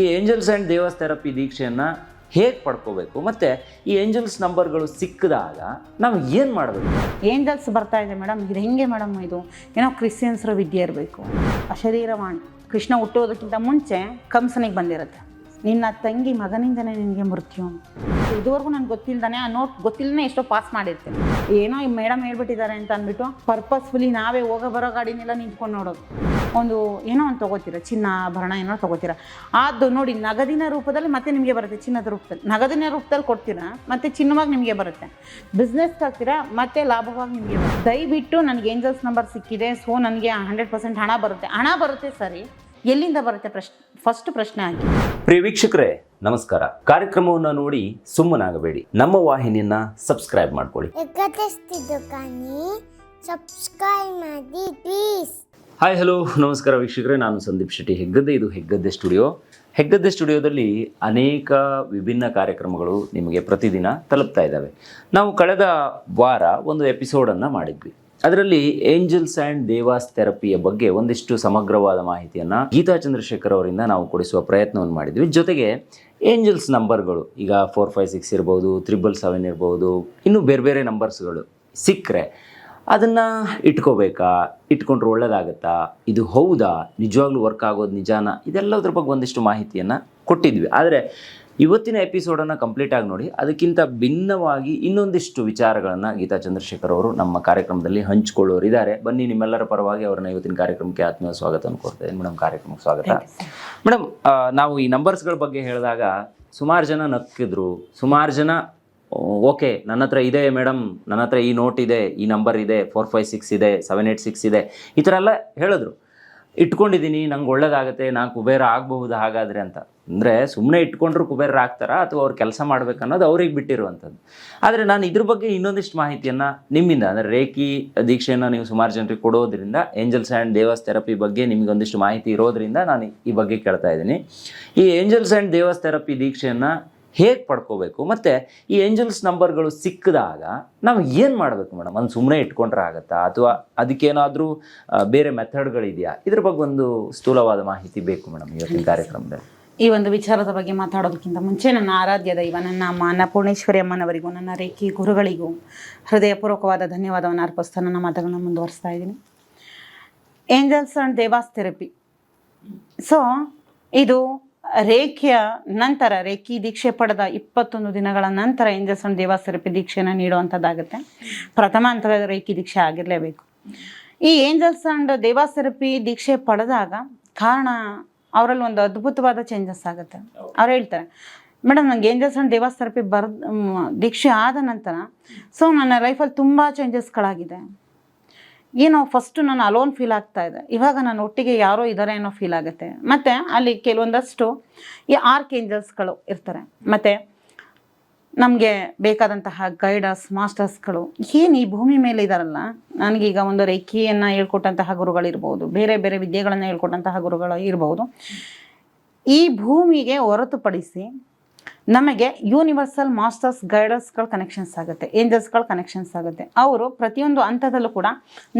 ಈ angels and ದೇವಸ್ therapy ದೀಕ್ಷೆಯನ್ನು ಹೇಗೆ ಪಡ್ಕೋಬೇಕು? ಮತ್ತು ಈ ಏಂಜಲ್ಸ್ ನಂಬರ್ಗಳು ಸಿಕ್ಕಿದಾಗ ನಾವು ಏನು ಮಾಡಬೇಕು? ಏಂಜಲ್ಸ್ ಬರ್ತಾ ಇದೆ ಮೇಡಮ್, ಇದು ಹೆಂಗೆ ಮೇಡಮ್ ಇದು? ಏನೋ ಕ್ರಿಶ್ಚಿಯನ್ಸ್ರ ವಿದ್ಯೆ ಇರಬೇಕು. ಅಶರೀರವಾಣಿ ಕೃಷ್ಣ ಹುಟ್ಟೋದಕ್ಕಿಂತ ಮುಂಚೆ ಕಂಸನಿಗೆ ಬಂದಿರುತ್ತೆ. ನಿನ್ನ ತಂಗಿ ಮಗನಿಂದನೇ ನಿನಗೆ ಮೃತ್ಯು. ಇದುವರೆಗೂ ನನಗೆ ಗೊತ್ತಿಲ್ದಾನೆ ಆ ನೋಟ್ ಗೊತ್ತಿಲ್ಲನೇ ಎಷ್ಟೋ ಪಾಸ್ ಮಾಡಿರ್ತೇನೆ. ಏನೋ ಈ ಮೇಡಮ್ ಹೇಳ್ಬಿಟ್ಟಿದ್ದಾರೆ ಅಂತ ಅಂದ್ಬಿಟ್ಟು ಪರ್ಪಸ್ಫುಲಿ ನಾವೇ ಹೋಗೋ ಬರೋ ಗಾಡಿನೆಲ್ಲ ನಿಂತ್ಕೊಂಡು ನೋಡೋದು. ಒಂದು ಏನೋ ಒಂದು ತೊಗೋತೀರ, ಚಿನ್ನ ಆಭರಣ ಏನೋ ತೊಗೋತೀರ. ಅದು ನೋಡಿ ನಗದಿನ ರೂಪದಲ್ಲಿ ಮತ್ತೆ ನಿಮಗೆ ಬರುತ್ತೆ, ಚಿನ್ನದ ರೂಪದಲ್ಲಿ. ನಗದಿನ ರೂಪದಲ್ಲಿ ಕೊಡ್ತೀರಾ, ಮತ್ತೆ ಚಿನ್ನವಾಗಿ ನಿಮಗೆ ಬರುತ್ತೆ. ಬಿಸ್ನೆಸ್ ಹಾಕ್ತೀರಾ ಮತ್ತೆ ಲಾಭವಾಗಿ ನಿಮಗೆ ಬರುತ್ತೆ. ದಯವಿಟ್ಟು ನನಗೆ ಏಂಜಲ್ಸ್ ನಂಬರ್ ಸಿಕ್ಕಿದೆ ಸೊ ನನಗೆ ಹಂಡ್ರೆಡ್ ಪರ್ಸೆಂಟ್ ಹಣ ಬರುತ್ತೆ. ಹಣ ಬರುತ್ತೆ ಸರಿ ಎಲ್ಲಿಂದ ಬರುತ್ತೆ ಪ್ರಶ್ನೆ ಫಸ್ಟ್ ಪ್ರಶ್ನೆ ಆಗಿ? ಪ್ರಿಯ ವೀಕ್ಷಕರೇ ನಮಸ್ಕಾರ. ಕಾರ್ಯಕ್ರಮವನ್ನು ನೋಡಿ ಸುಮ್ಮನಾಗಬೇಡಿ. ನಮ್ಮ ವಾಹಿನಿಯನ್ನ ಸಬ್ಸ್ಕ್ರೈಬ್ ಮಾಡ್ಕೊಳ್ಳಿ. ಸಬ್ಸ್ಕ್ರೈಬ್ ಮಾಡಿ ಪ್ಲೀಸ್ ಹಾಯ್ ಹಲೋ ನಮಸ್ಕಾರ ವೀಕ್ಷಕರೇ ನಾನು ಸಂದೀಪ್ ಶೆಟ್ಟಿ. ಹೆಗ್ಗದ್ದೆ ಇದು ಹೆಗ್ಗದ್ದೆ ಸ್ಟುಡಿಯೋ. ಹೆಗ್ಗದ್ದೆ ಸ್ಟುಡಿಯೋದಲ್ಲಿ ಅನೇಕ ವಿಭಿನ್ನ ಕಾರ್ಯಕ್ರಮಗಳು ನಿಮಗೆ ಪ್ರತಿದಿನ ತಲುಪ್ತಾ ಇದ್ದಾವೆ. ನಾವು ಕಳೆದ ವಾರ ಒಂದು ಎಪಿಸೋಡನ್ನು ಮಾಡಿದ್ವಿ. ಅದರಲ್ಲಿ ಏಂಜಲ್ಸ್ ಆ್ಯಂಡ್ ದೇವಾಸ್ ಥೆರಪಿಯ ಬಗ್ಗೆ ಒಂದಿಷ್ಟು ಸಮಗ್ರವಾದ ಮಾಹಿತಿಯನ್ನು ಗೀತಾ ಚಂದ್ರಶೇಖರ್ ಅವರಿಂದ ನಾವು ಕೊಡಿಸುವ ಪ್ರಯತ್ನವನ್ನು ಮಾಡಿದ್ವಿ. ಜೊತೆಗೆ ಏಂಜಲ್ಸ್ ನಂಬರ್ಗಳು, ಈಗ ಫೋರ್ ಫೈವ್ ಸಿಕ್ಸ್ ಇರ್ಬೋದು ತ್ರಿಬಲ್ ಸೆವೆನ್ ಇರ್ಬೋದು, ಇನ್ನೂ ಬೇರೆ ಬೇರೆ ನಂಬರ್ಸ್ಗಳು ಸಿಕ್ಕರೆ ಅದನ್ನು ಇಟ್ಕೋಬೇಕಾ? ಇಟ್ಕೊಂಡ್ರೆ ಒಳ್ಳೇದಾಗತ್ತಾ? ಇದು ಹೌದಾ? ನಿಜವಾಗ್ಲೂ ವರ್ಕ್ ಆಗೋದು ನಿಜಾನ? ಇದೆಲ್ಲದ್ರ ಬಗ್ಗೆ ಒಂದಿಷ್ಟು ಮಾಹಿತಿಯನ್ನು ಕೊಟ್ಟಿದ್ವಿ. ಆದರೆ ಇವತ್ತಿನ ಎಪಿಸೋಡನ್ನು ಕಂಪ್ಲೀಟ್ ಆಗಿ ನೋಡಿ. ಅದಕ್ಕಿಂತ ಭಿನ್ನವಾಗಿ ಇನ್ನೊಂದಿಷ್ಟು ವಿಚಾರಗಳನ್ನು ಗೀತಾ ಚಂದ್ರಶೇಖರ್ ಅವರು ನಮ್ಮ ಕಾರ್ಯಕ್ರಮದಲ್ಲಿ ಹಂಚಿಕೊಳ್ಳೋರು ಇದ್ದಾರೆ ಬನ್ನಿ ನಿಮ್ಮೆಲ್ಲರ ಪರವಾಗಿ ಅವರನ್ನ ಇವತ್ತಿನ ಕಾರ್ಯಕ್ರಮಕ್ಕೆ ಆತ್ಮೀಯ ಸ್ವಾಗತ ಕೊಡ್ತೇನೆ ಮೇಡಮ್ ಕಾರ್ಯಕ್ರಮಕ್ಕೆ ಸ್ವಾಗತ? ಮೇಡಮ್ ನಾವು ಈ ನಂಬರ್ಸ್ಗಳ ಬಗ್ಗೆ ಹೇಳಿದಾಗ ಸುಮಾರು ಜನ ನಕ್ಕಿದ್ರು. ಸುಮಾರು ಜನ ಓಕೆ ನನ್ನ ಹತ್ರ ಇದೆ ಮೇಡಮ್ ನನ್ನ ಹತ್ರ ಈ ನೋಟ್ ಇದೆ ಈ ನಂಬರ್ ಇದೆ ಫೋರ್ ಫೈವ್ ಸಿಕ್ಸ್ ಇದೆ ಸೆವೆನ್ ಏಯ್ಟ್ ಸಿಕ್ಸ್ ಇದೆ ಈ ಥರ ಎಲ್ಲ ಹೇಳಿದ್ರು. ಇಟ್ಕೊಂಡಿದ್ದೀನಿ ನಂಗೆ ಒಳ್ಳೇದಾಗುತ್ತೆ ನಾಲ್ಕು ಕುಬೇರ ಆಗಬಹುದು ಹಾಗಾದರೆ ಅಂತ. ಅಂದರೆ ಸುಮ್ಮನೆ ಇಟ್ಕೊಂಡ್ರು ಕುಬೇರ ಆಗ್ತಾರಾ ಅಥವಾ ಅವ್ರು ಕೆಲಸ ಮಾಡ್ಬೇಕು ಅನ್ನೋದು ಅವ್ರಿಗೆ ಬಿಟ್ಟಿರುವಂಥದ್ದು. ಆದರೆ ನಾನು ಇದ್ರ ಬಗ್ಗೆ ಇನ್ನೊಂದಿಷ್ಟು ಮಾಹಿತಿಯನ್ನು ನಿಮ್ಮಿಂದ, ಅಂದರೆ ರೇಖಿ ದೀಕ್ಷೆಯನ್ನು ನೀವು ಸುಮಾರು ಜನರಿಗೆ ಕೊಡೋದ್ರಿಂದ, ಏಂಜಲ್ಸ್ ಆ್ಯಂಡ್ ದೇವಸ್ ಥೆರಪಿ ಬಗ್ಗೆ ನಿಮಗೆ ಒಂದಿಷ್ಟು ಮಾಹಿತಿ ಇರೋದ್ರಿಂದ ನಾನು ಈ ಬಗ್ಗೆ ಕೇಳ್ತಾ ಇದ್ದೀನಿ. ಈ ಏಂಜಲ್ಸ್ ಆ್ಯಂಡ್ ದೇವಸ್ ಥೆರಪಿ ದೀಕ್ಷೆಯನ್ನು ಹೇಗೆ ಪಡ್ಕೋಬೇಕು? ಮತ್ತು ಈ ಏಂಜಲ್ಸ್ ನಂಬರ್ಗಳು ಸಿಕ್ಕಿದಾಗ ನಾವು ಏನು ಮಾಡಬೇಕು ಮೇಡಮ್? ಅದು ಸುಮ್ಮನೆ ಇಟ್ಕೊಂಡ್ರೆ ಆಗುತ್ತಾ? ಅಥವಾ ಅದಕ್ಕೇನಾದರೂ ಬೇರೆ ಮೆಥಡ್ಗಳಿದೆಯಾ? ಇದ್ರ ಬಗ್ಗೆ ಒಂದು ಸ್ಥೂಲವಾದ ಮಾಹಿತಿ ಬೇಕು ಮೇಡಮ್ ಇವತ್ತಿನ ಕಾರ್ಯಕ್ರಮದಲ್ಲಿ. ಈ ಒಂದು ವಿಚಾರದ ಬಗ್ಗೆ ಮಾತಾಡೋದಕ್ಕಿಂತ ಮುಂಚೆ ನನ್ನ ಆರಾಧ್ಯ ದೈವ, ನನ್ನ ಅಮ್ಮ ಅನ್ನಪೂರ್ಣೇಶ್ವರಿ ಅಮ್ಮನವರಿಗೂ, ನನ್ನ ರೇಖಿ ಗುರುಗಳಿಗೂ ಹೃದಯಪೂರ್ವಕವಾದ ಧನ್ಯವಾದವನ್ನು ಅರ್ಪಿಸ್ತಾ ನನ್ನ ಮಾತುಗಳನ್ನ ಮುಂದುವರಿಸ್ತಾ ಇದ್ದೀನಿ. Angels and Devas therapy so ಇದು ರೇಖೆಯ ನಂತರ, ರೇಖಿ ದೀಕ್ಷೆ ಪಡೆದ ಇಪ್ಪತ್ತೊಂದು ದಿನಗಳ ನಂತರ ಏಂಜಲ್ಸ್ ಆ್ಯಂಡ್ ದೇವಾಸ್ ಥೆರಪಿ ದೀಕ್ಷೆಯನ್ನು ನೀಡುವಂಥದ್ದಾಗುತ್ತೆ. ಪ್ರಥಮ ಹಂತದ ರೇಖಿ ದೀಕ್ಷೆ ಆಗಿರಲೇಬೇಕು. ಈ ಏಂಜಲ್ಸ್ ಆ್ಯಂಡ್ ದೇವಾಸ್ ಥೆರಪಿ ದೀಕ್ಷೆ ಪಡೆದಾಗ ಕಾರಣ ಅವರಲ್ಲಿ ಒಂದು ಅದ್ಭುತವಾದ ಚೇಂಜಸ್ ಆಗುತ್ತೆ. ಅವ್ರು ಹೇಳ್ತಾರೆ ಮೇಡಮ್ ನನಗೆ ಏಂಜಲ್ಸ್ ಆ್ಯಂಡ್ ದೇವಾಸ್ ಥೆರಪಿ ಬರ್ ದೀಕ್ಷೆ ಆದ ನಂತರ ಸೊ ನನ್ನ ಲೈಫಲ್ಲಿ ತುಂಬ ಚೇಂಜಸ್ಗಳಾಗಿದೆ ಏನೋ ಫಸ್ಟು ನಾನು ಅಲೋನ್ ಫೀಲ್ ಆಗ್ತಾ ಇದೆ. ಇವಾಗ ನಾನು ಒಟ್ಟಿಗೆ ಯಾರೋ ಇದ್ದಾರೆ ಅನ್ನೋ ಫೀಲ್ ಆಗುತ್ತೆ. ಮತ್ತು ಅಲ್ಲಿ ಕೆಲವೊಂದಷ್ಟು ಈ ಆರ್ಕ್ ಏಂಜಲ್ಸ್ಗಳು ಇರ್ತಾರೆ. ಮತ್ತು ನಮಗೆ ಬೇಕಾದಂತಹ ಗೈಡರ್ಸ್ ಮಾಸ್ಟರ್ಸ್ಗಳು ಏನು ಈ ಭೂಮಿ ಮೇಲೆ ಇದ್ದಾರಲ್ಲ ನನಗೀಗ ಒಂದು ರೇಖಿಯನ್ನು ಹೇಳ್ಕೊಟ್ಟಂತಹ ಗುರುಗಳಿರ್ಬೋದು, ಬೇರೆ ಬೇರೆ ವಿದ್ಯೆಗಳನ್ನು ಹೇಳ್ಕೊಟ್ಟಂತಹ ಗುರುಗಳು ಇರ್ಬೋದು. ಈ ಭೂಮಿಗೆ ಹೊರತುಪಡಿಸಿ ನಮಗೆ ಯೂನಿವರ್ಸಲ್ ಮಾಸ್ಟರ್ಸ್ ಗೈಡರ್ಸ್ಗಳ ಕನೆಕ್ಷನ್ಸ್ ಆಗುತ್ತೆ ಏಂಜಲ್ಸ್ಗಳ ಕನೆಕ್ಷನ್ಸ್ ಆಗುತ್ತೆ. ಅವರು ಪ್ರತಿಯೊಂದು ಹಂತದಲ್ಲೂ ಕೂಡ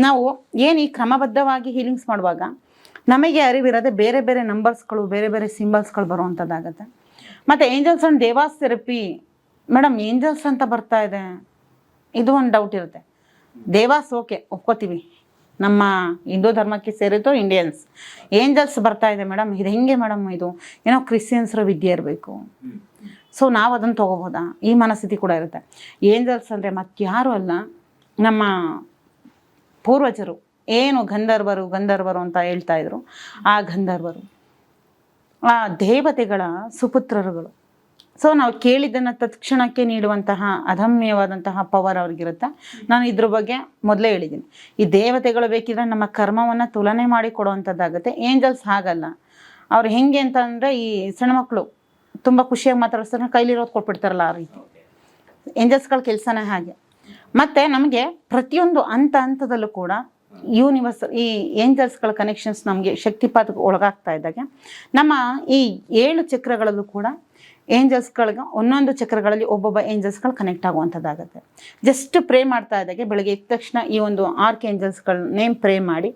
ನಾವು ಏನು ಈ ಕ್ರಮಬದ್ಧವಾಗಿ ಹೀಲಿಂಗ್ಸ್ ಮಾಡುವಾಗ ನಮಗೆ ಅರಿವಿರದೆ ಬೇರೆ ಬೇರೆ ನಂಬರ್ಸ್ಗಳು ಬೇರೆ ಬೇರೆ ಸಿಂಬಲ್ಸ್ಗಳು ಬರುವಂಥದ್ದಾಗುತ್ತೆ ಮತ್ತು angels and Devas therapy madam, angels ಅಂತ ಬರ್ತಾ ಇದೆ. ಇದು ಒಂದು ಡೌಟ್ ಇರುತ್ತೆ. ದೇವಾಸ್ ಓಕೆ ಒಪ್ಕೋತೀವಿ. ನಮ್ಮ ಹಿಂದೂ ಧರ್ಮಕ್ಕೆ ಸೇರಿದ್ದು ಇಂಡಿಯನ್ಸ್ ಏಂಜಲ್ಸ್ ಬರ್ತಾ ಇದೆ ಮೇಡಮ್, ಇದು ಹೆಂಗೆ ಮೇಡಮ್ ಇದು? ಏನೋ ಕ್ರಿಶ್ಚಿಯನ್ಸ್ರ ವಿದ್ಯೆ ಇರಬೇಕು. ಸೊ ನಾವು ಅದನ್ನು ತೊಗೋಬೋದಾ? ಈ ಮನಸ್ಥಿತಿ ಕೂಡ ಇರುತ್ತೆ. ಏಂಜಲ್ಸ್ ಅಂದರೆ ಯಾರು ಅಲ್ಲ, ನಮ್ಮ ಪೂರ್ವಜರು. ಏನು ಗಂಧರ್ವರು ಗಂಧರ್ವರು ಅಂತ ಹೇಳ್ತಾ ಇದ್ರು, ಆ ಗಂಧರ್ವರು. ಆ ದೇವತೆಗಳ ಸುಪುತ್ರರುಗಳು. ಸೊ ನಾವು ಕೇಳಿದ್ದನ್ನು ತತ್ಕ್ಷಣಕ್ಕೆ ನೀಡುವಂತಹ ಅದಮ್ಯವಾದಂತಹ ಪವರ್ ಅವ್ರಿಗಿರುತ್ತೆ? ನಾನು ಇದ್ರ ಬಗ್ಗೆ ಮೊದಲೇ ಹೇಳಿದ್ದೀನಿ. ಈ ದೇವತೆಗಳು ಬೇಕಿದ್ರೆ ನಮ್ಮ ಕರ್ಮವನ್ನು ತುಲನೆ ಮಾಡಿ ಕೊಡುವಂಥದ್ದಾಗುತ್ತೆ ಏಂಜಲ್ಸ್ ಹಾಗಲ್ಲ. ಅವ್ರು ಹೆಂಗೆ ಅಂತ ಅಂದರೆ ಈ ಸಣ್ಣ ಮಕ್ಕಳು ತುಂಬ ಖುಷಿಯಾಗಿ ಮಾತಾಡಿಸ್ತಾರೆ. ಕೈಲಿರೋದು ಕೊಟ್ಬಿಡ್ತಾರಲ್ಲ ಆ ರೀತಿ. ಏಂಜಲ್ಸ್ಗಳ ಕೆಲಸನೇ ಹಾಗೆ. ಮತ್ತು ನಮಗೆ ಪ್ರತಿಯೊಂದು ಹಂತ ಹಂತದಲ್ಲೂ ಕೂಡ ಯೂನಿವರ್ಸ್ ಈ ಏಂಜಲ್ಸ್ಗಳ ಕನೆಕ್ಷನ್ಸ್ ನಮಗೆ ಶಕ್ತಿಪಾತಕ್ಕೆ ಒಳಗಾಗ್ತಾ ಇದ್ದಾಗ. ನಮ್ಮ ಈ ಏಳು ಚಕ್ರಗಳಲ್ಲೂ ಕೂಡ ಏಂಜಲ್ಸ್ಗಳಿಗೆ ಒಂದೊಂದು ಚಕ್ರಗಳಲ್ಲಿ ಒಬ್ಬೊಬ್ಬ ಏಂಜಲ್ಸ್ಗಳು ಕನೆಕ್ಟ್ ಆಗುವಂಥದ್ದಾಗುತ್ತೆ. ಜಸ್ಟ್ ಪ್ರೇ ಮಾಡ್ತಾ ಇದ್ದಾಗೆ ಬೆಳಗ್ಗೆ ಎದ್ದ ತಕ್ಷಣ ಈ ಒಂದು ಆರ್ಕ್ ಏಂಜಲ್ಸ್ಗಳ ನೇಮ್ ಪ್ರೇ ಮಾಡಿ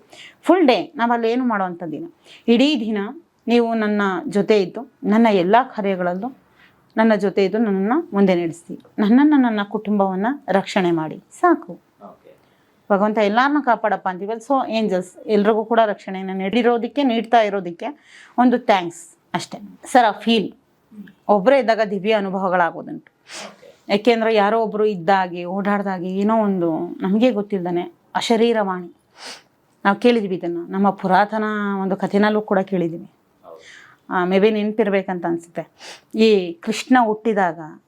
ಫುಲ್ ಡೇ ನಾವಲ್ಲಿ ಏನು ಮಾಡುವಂಥದ್ದಿನ? ಇಡೀ ದಿನ ನೀವು ನನ್ನ ಜೊತೆ ಇದ್ದು ನನ್ನ ಎಲ್ಲ ಕಾರ್ಯಗಳಲ್ಲೂ ನನ್ನ ಜೊತೆ ಇದ್ದು ನನ್ನನ್ನು ಮುಂದೆ ನಡೆಸ್ತೀವಿ ನನ್ನನ್ನು ನನ್ನ ಕುಟುಂಬವನ್ನು ರಕ್ಷಣೆ ಮಾಡಿ ಸಾಕು. ಭಗವಂತ ಎಲ್ಲರನ್ನ ಕಾಪಾಡಪ್ಪ ಅಂತೀವಲ್ಲ ಸೊ ಏಂಜಲ್ಸ್ ಎಲ್ರಿಗೂ ಕೂಡ ರಕ್ಷಣೆಯನ್ನು ನೀಡಿರೋದಕ್ಕೆ ನೀಡ್ತಾ ಇರೋದಕ್ಕೆ ಒಂದು ಥ್ಯಾಂಕ್ಸ್ ಅಷ್ಟೇ. ಸರ್ ಆ ಫೀಲ್ ಒಬ್ಬರೇ ಇದ್ದಾಗ ದಿವ್ಯ ಅನುಭವಗಳಾಗೋದುಂಟು. ಯಾಕೆಂದ್ರೆ ಯಾರೋ ಒಬ್ಬರು ಇದ್ದಾಗಿ, ಓಡಾಡ್ದಾಗಿ ಏನೋ ಒಂದು ನಮಗೆ ಗೊತ್ತಿಲ್ದಾನೆ ಅಶರೀರವಾಣಿ. ನಾವು ಕೇಳಿದ್ವಿ ಇದನ್ನು. ನಮ್ಮ ಪುರಾತನ ಒಂದು ಕಥೆನಲ್ಲೂ ಕೂಡ ಕೇಳಿದ್ದೀವಿ ಮೇ ಬಿ ನೆನಪಿರ್ಬೇಕಂತ ಅನಿಸುತ್ತೆ. ಈ ಕೃಷ್ಣ ಹುಟ್ಟಿದಾಗ